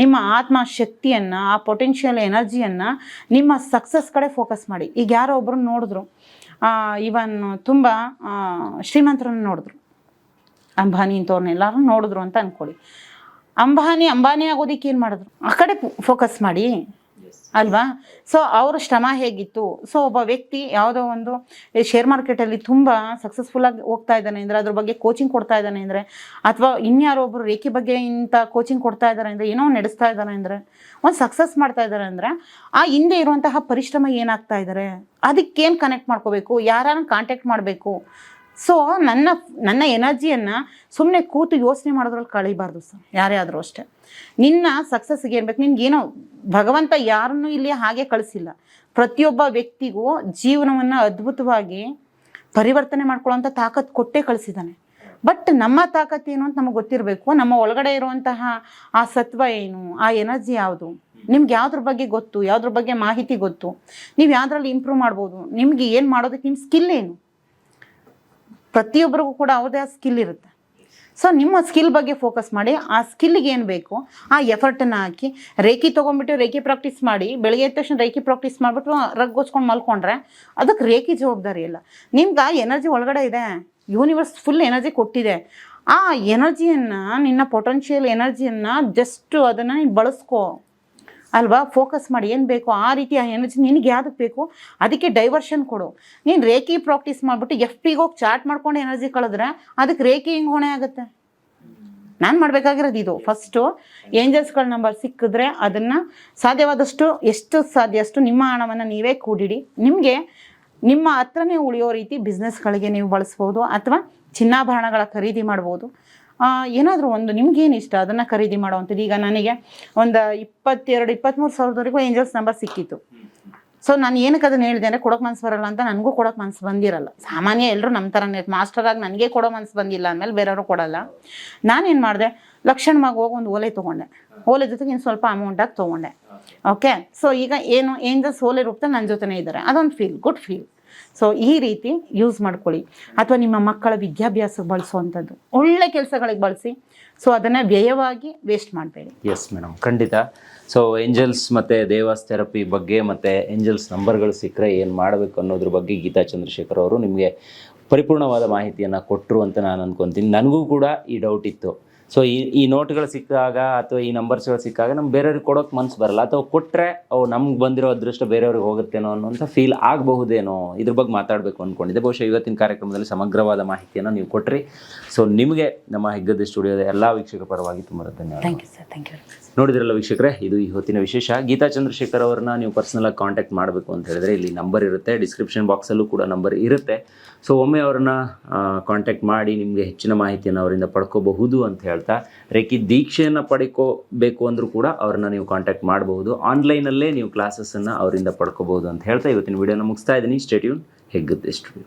ನಿಮ್ಮ ಆತ್ಮ ಶಕ್ತಿಯನ್ನು ಆ ಪೊಟೆನ್ಷಿಯಲ್ ಎನರ್ಜಿಯನ್ನು ನಿಮ್ಮ ಸಕ್ಸಸ್ ಕಡೆ ಫೋಕಸ್ ಮಾಡಿ. ಈಗ ಯಾರೋ ಒಬ್ಬರು ನೋಡಿದ್ರು ಇವನ್ ತುಂಬ ಶ್ರೀಮಂತರನ್ನು ನೋಡಿದ್ರು. ಅಂಬಾನಿ ಇಂಥವ್ರನ್ನೆಲ್ಲರೂ ನೋಡಿದ್ರು ಅಂತ ಅಂದ್ಕೊಳ್ಳಿ ಅಂಬಾನಿ ಅಂಬಾನಿ ಆಗೋದಕ್ಕೆ ಏನು ಮಾಡಿದ್ರು? ಆ ಕಡೆ ಫೋಕಸ್ ಮಾಡಿ. ಅಲ್ವಾ? ಸೊ ಅವರ ಶ್ರಮ ಹೇಗಿತ್ತು? ಸೊ ಒಬ್ಬ ವ್ಯಕ್ತಿ ಯಾವುದೋ ಒಂದು ಶೇರ್ ಮಾರ್ಕೆಟಲ್ಲಿ ತುಂಬ ಸಕ್ಸಸ್ಫುಲ್ಲಾಗಿ ಹೋಗ್ತಾ ಇದ್ದಾನೆ ಅಂದರೆ, ಅದ್ರ ಬಗ್ಗೆ ಕೋಚಿಂಗ್ ಕೊಡ್ತಾ ಇದ್ದಾನೆ ಅಂದರೆ, ಅಥವಾ ಇನ್ಯಾರೋ ಒಬ್ಬರು ರೇಖೆ ಬಗ್ಗೆ ಇಂಥ ಕೋಚಿಂಗ್ ಕೊಡ್ತಾ ಇದ್ದಾರೆ ಅಂದರೆ, ಏನೋ ನಡೆಸ್ತಾ ಇದ್ದಾರೆ ಅಂದರೆ, ಒಂದು ಸಕ್ಸಸ್ ಮಾಡ್ತಾ ಇದ್ದಾರೆ ಅಂದರೆ, ಆ ಹಿಂದೆ ಇರುವಂತಹ ಪರಿಶ್ರಮ ಏನಾಗ್ತಾ ಇದ್ದಾರೆ? ಅದಕ್ಕೇನು ಕನೆಕ್ಟ್ ಮಾಡ್ಕೋಬೇಕು? ಯಾರನ್ನು ಕಾಂಟ್ಯಾಕ್ಟ್ ಮಾಡಬೇಕು? ಸೊ ನನ್ನ ನನ್ನ ಎನರ್ಜಿಯನ್ನು ಸುಮ್ಮನೆ ಕೂತು ಯೋಚನೆ ಮಾಡೋದ್ರಲ್ಲಿ ಕಳೀಬಾರ್ದು ಸರ್. ಯಾರೇ ಆದರೂ ಅಷ್ಟೇ. ನಿನ್ನ ಸಕ್ಸಸ್ಗೆ ಏನ್ಬೇಕು ನಿನ್ಗೇನೋ ಭಗವಂತ ಯಾರನ್ನೂ ಇಲ್ಲಿ ಹಾಗೆ ಕಳಿಸಿಲ್ಲ. ಪ್ರತಿಯೊಬ್ಬ ವ್ಯಕ್ತಿಗೂ ಜೀವನವನ್ನು ಅದ್ಭುತವಾಗಿ ಪರಿವರ್ತನೆ ಮಾಡ್ಕೊಳ್ಳೋಂಥ ತಾಕತ್ತು ಕೊಟ್ಟೇ ಕಳಿಸಿದ್ದಾನೆ. ಬಟ್ ನಮ್ಮ ತಾಕತ್ ಏನು ಅಂತ ನಮಗೆ ಗೊತ್ತಿರಬೇಕು. ನಮ್ಮ ಒಳಗಡೆ ಇರುವಂತಹ ಆ ಸತ್ವ ಏನು, ಆ ಎನರ್ಜಿ ಯಾವುದು? ನಿಮ್ಗೆ ಯಾವ್ದ್ರ ಬಗ್ಗೆ ಗೊತ್ತು? ಯಾವ್ದ್ರ ಬಗ್ಗೆ ಮಾಹಿತಿ ಗೊತ್ತು? ನೀವು ಯಾವ್ದ್ರಲ್ಲಿ ಇಂಪ್ರೂವ್ ಮಾಡ್ಬೋದು? ನಿಮ್ಗೆ ಏನು ಮಾಡೋದಕ್ಕೆ ನಿಮ್ಮ ಸ್ಕಿಲ್ ಏನು? ಪ್ರತಿಯೊಬ್ಬರಿಗೂ ಕೂಡ ಅವ್ರದ್ದೇ ಸ್ಕಿಲ್ ಇರುತ್ತೆ. ಸೊ ನಿಮ್ಮ ಸ್ಕಿಲ್ ಬಗ್ಗೆ ಫೋಕಸ್ ಮಾಡಿ, ಆ ಸ್ಕಿಲ್ಗೆ ಏನು ಬೇಕು, ಆ ಎಫರ್ಟನ್ನು ಹಾಕಿ, ರೇಖಿ ತೊಗೊಂಡ್ಬಿಟ್ಟು ರೇಖಿ ಪ್ರಾಕ್ಟೀಸ್ ಮಾಡಿ, ಬೆಳಗ್ಗೆ ಎದ್ದ ತಕ್ಷಣ ರೇಖಿ ಪ್ರಾಕ್ಟೀಸ್ ಮಾಡಿಬಿಟ್ಟು ರಗ್ಗೋಚ್ಕೊಂಡು ಮಲ್ಕೊಂಡ್ರೆ, ಅದಕ್ಕೆ ರೇಖಿ ಜವಾಬ್ದಾರಿ ಇಲ್ಲ. ನಿಮ್ಗೆ ಆ ಎನರ್ಜಿ ಒಳಗಡೆ ಇದೆ ಯೂನಿವರ್ಸ್ ಫುಲ್ ಎನರ್ಜಿ ಕೊಟ್ಟಿದೆ, ಆ ಎನರ್ಜಿಯನ್ನು ನಿನ್ನ ಪೊಟೆನ್ಷಿಯಲ್ ಎನರ್ಜಿಯನ್ನು ಜಸ್ಟ್ ಅದನ್ನು ನೀನು ಬಳಸ್ಕೋ. ಅಲ್ವಾ? ಫೋಕಸ್ ಮಾಡಿ ಏನು ಬೇಕು ಆ ರೀತಿ ಆ ಎನರ್ಜಿ ನಿನಗೆ ಯಾವ್ದಕ್ಕೆ ಬೇಕು? ಅದಕ್ಕೆ ಡೈವರ್ಷನ್ ಕೊಡು. ನೀನು ರೇಖಿ ಪ್ರಾಕ್ಟೀಸ್ ಮಾಡಿಬಿಟ್ಟು ಎಫ್ ಪಿಗೆ ಹೋಗಿ ಚಾಟ್ ಮಾಡ್ಕೊಂಡು ಎನರ್ಜಿ ಕಳೆದ್ರೆ ಅದಕ್ಕೆ ರೇಖಿ ಹಿಂಗೆ ಹೊಣೆ ಆಗುತ್ತೆ? ನಾನು ಮಾಡಬೇಕಾಗಿರೋದು ಇದು. ಫಸ್ಟು ಏಂಜಲ್ಸ್ಗಳ ನಂಬರ್ ಸಿಕ್ಕಿದ್ರೆ ಅದನ್ನು ಸಾಧ್ಯವಾದಷ್ಟು, ಎಷ್ಟು ಸಾಧ್ಯ ಅಷ್ಟು ನಿಮ್ಮ ಹಣವನ್ನು ನೀವೇ ಕೂಡಿಡಿ. ನಿಮಗೆ ನಿಮ್ಮ ಹತ್ರನೇ ಉಳಿಯೋ ರೀತಿ ಬಿಸ್ನೆಸ್ಗಳಿಗೆ ನೀವು ಬಳಸ್ಬೋದು ಅಥವಾ ಚಿನ್ನಾಭರಣಗಳ ಖರೀದಿ ಮಾಡ್ಬೋದು. ಏನಾದರೂ ಒಂದು ನಿಮ್ಗೇನು ಇಷ್ಟ? ಅದನ್ನು ಖರೀದಿ ಮಾಡುವಂಥದ್ದು. ಈಗ ನನಗೆ ಒಂದು ಇಪ್ಪತ್ತೆರಡು ಇಪ್ಪತ್ತ್ಮೂರು ಸಾವಿರದವರೆಗೂ ಏಂಜಲ್ಸ್ ನಂಬರ್ ಸಿಕ್ಕಿತ್ತು. ಸೊ ನಾನು ಏನಕ್ಕೆ ಅದನ್ನು ಹೇಳಿದೆ ಅಂದರೆ ಕೊಡೋಕೆ ಮನಸ್ಸು ಬರಲ್ಲ ಅಂತ ನನಗೂ ಕೊಡೋಕೆ ಮನಸ್ಸು ಬಂದಿರಲ್ಲ. ಸಾಮಾನ್ಯ ಎಲ್ಲರೂ ನಮ್ಮ ಥರನೇ ಮಾಸ್ಟರಾಗಿ ನನಗೆ ಕೊಡೋ ಮನಸ್ಸು ಬಂದಿಲ್ಲ ಅಂದಮೇಲೆ ಬೇರೆಯವರು ಕೊಡಲ್ಲ. ನಾನೇನು ಮಾಡಿದೆ? ಲಕ್ಷಣವಾಗಿ ಹೋಗಿ ಒಂದು ಓಲೆ ತೊಗೊಂಡೆ. ಓಲೆ ಜೊತೆಗೆ ಇನ್ನು ಸ್ವಲ್ಪ ಅಮೌಂಟಾಗಿ ತೊಗೊಂಡೆ. ಓಕೆ ಸೊ ಈಗ ಏನು ಏಂಜಲ್ಸ್ ಓಲೆ ರೂಪದಲ್ಲಿ ನನ್ನ ಜೊತೆನೇ ಇದ್ದಾರೆ. ಅದೊಂದು ಫೀಲ್ ಗುಡ್ ಫೀಲ್ ಸೊ ಈ ರೀತಿ ಯೂಸ್ ಮಾಡ್ಕೊಳ್ಳಿ. ಅಥವಾ ನಿಮ್ಮ ಮಕ್ಕಳ ವಿದ್ಯಾಭ್ಯಾಸಕ್ಕೆ ಬಳಸುವಂಥದ್ದು. ಒಳ್ಳೆ ಕೆಲಸಗಳಿಗೆ ಬಳಸಿ. ಸೊ ಅದನ್ನು ವ್ಯಯವಾಗಿ ವೇಸ್ಟ್ ಮಾಡಬೇಡಿ. ಎಸ್ ಮೇಡಮ್ ಖಂಡಿತ. ಸೊ ಏಂಜಲ್ಸ್ ಮತ್ತು ದೇವಾಸ್ ಥೆರಪಿ ಬಗ್ಗೆ ಮತ್ತು ಏಂಜಲ್ಸ್ ನಂಬರ್ಗಳು ಸಿಕ್ಕರೆ ಏನು ಮಾಡಬೇಕು ಅನ್ನೋದ್ರ ಬಗ್ಗೆ ಗೀತಾ ಚಂದ್ರಶೇಖರ್ ಅವರು ನಿಮಗೆ ಪರಿಪೂರ್ಣವಾದ ಮಾಹಿತಿಯನ್ನು ಕೊಟ್ಟರು ಅಂತ ನಾನು ಅಂದ್ಕೊತೀನಿ ನನಗೂ ಕೂಡ ಈ ಡೌಟ್ ಇತ್ತು. ಸೊ ಈ ಈ ನೋಟ್ಗಳು ಸಿಕ್ಕಾಗ ಅಥವಾ ಈ ನಂಬರ್ಸ್ಗಳು ಸಿಕ್ಕಾಗ ನಮ್ಗೆ ಬೇರೆಯವ್ರಿಗೆ ಕೊಡೋಕೆ ಮನ್ಸು ಬರಲ್ಲ. ಅಥವಾ ಕೊಟ್ಟರೆ ಅವು ನಮ್ಗೆ ಬಂದಿರೋ ಅದೃಷ್ಟ ಬೇರೆಯವ್ರಿಗೆ ಹೋಗುತ್ತೇನೋ ಅನ್ನೋಂಥ ಫೀಲ್ ಆಗಬಹುದೇನೋ ಇದ್ರ ಬಗ್ಗೆ ಮಾತಾಡಬೇಕು ಅಂದ್ಕೊಂಡಿದ್ದೆ ಬಹುಶಃ ಇವತ್ತಿನ ಕಾರ್ಯಕ್ರಮದಲ್ಲಿ ಸಮಗ್ರವಾದ ಮಾಹಿತಿಯನ್ನು ನೀವು ಕೊಟ್ರಿ. ಸೊ ನಿಮಗೆ ನಮ್ಮ ಹೆಗ್ಗದ ಸ್ಟುಡಿಯೋದ ಎಲ್ಲ ವೀಕ್ಷಕ ಪರವಾಗಿ ತುಂಬ ಧನ್ಯವಾದ thank you sir thank you ನೋಡಿದ್ರಲ್ಲ ವೀಕ್ಷಕರೇ ಇದು ಈ ಹೊತ್ತಿನ ವಿಶೇಷ. ಗೀತಾ ಚಂದ್ರಶೇಖರ್ ಅವರನ್ನ ನೀವು ಪರ್ಸನಲಾಗಿ ಕಾಂಟ್ಯಾಕ್ಟ್ ಮಾಡಬೇಕು ಅಂತ ಹೇಳಿದ್ರೆ ಇಲ್ಲಿ ನಂಬರ್ ಇರುತ್ತೆ. ಡಿಸ್ಕ್ರಿಪ್ಷನ್ ಬಾಕ್ಸಲ್ಲೂ ಕೂಡ ನಂಬರ್ ಇರುತ್ತೆ. ಸೊ ಒಮ್ಮೆ ಅವ್ರನ್ನ ಕಾಂಟ್ಯಾಕ್ಟ್ ಮಾಡಿ ನಿಮಗೆ ಹೆಚ್ಚಿನ ಮಾಹಿತಿಯನ್ನು ಅವರಿಂದ ಪಡ್ಕೋಬಹುದು ಅಂತ ಹೇಳ್ತಾ, ರೇಖಿ, ದೀಕ್ಷೆಯನ್ನು ಪಡ್ಕೋಬೇಕು ಅಂದರೂ ಕೂಡ ಅವ್ರನ್ನ ನೀವು ಕಾಂಟ್ಯಾಕ್ಟ್ ಮಾಡಬಹುದು ಆನ್ಲೈನಲ್ಲೇ ನೀವು ಕ್ಲಾಸಸ್ಸನ್ನು ಅವರಿಂದ ಪಡ್ಕೋಬಹುದು ಅಂತ ಹೇಳ್ತಾ ಇವತ್ತಿನ ವಿಡಿಯೋನ ಮುಗಿಸ್ತಾ ಇದ್ದೀನಿ. Stay tuned ಹೆಗ್ಗುತ್ತೆ studio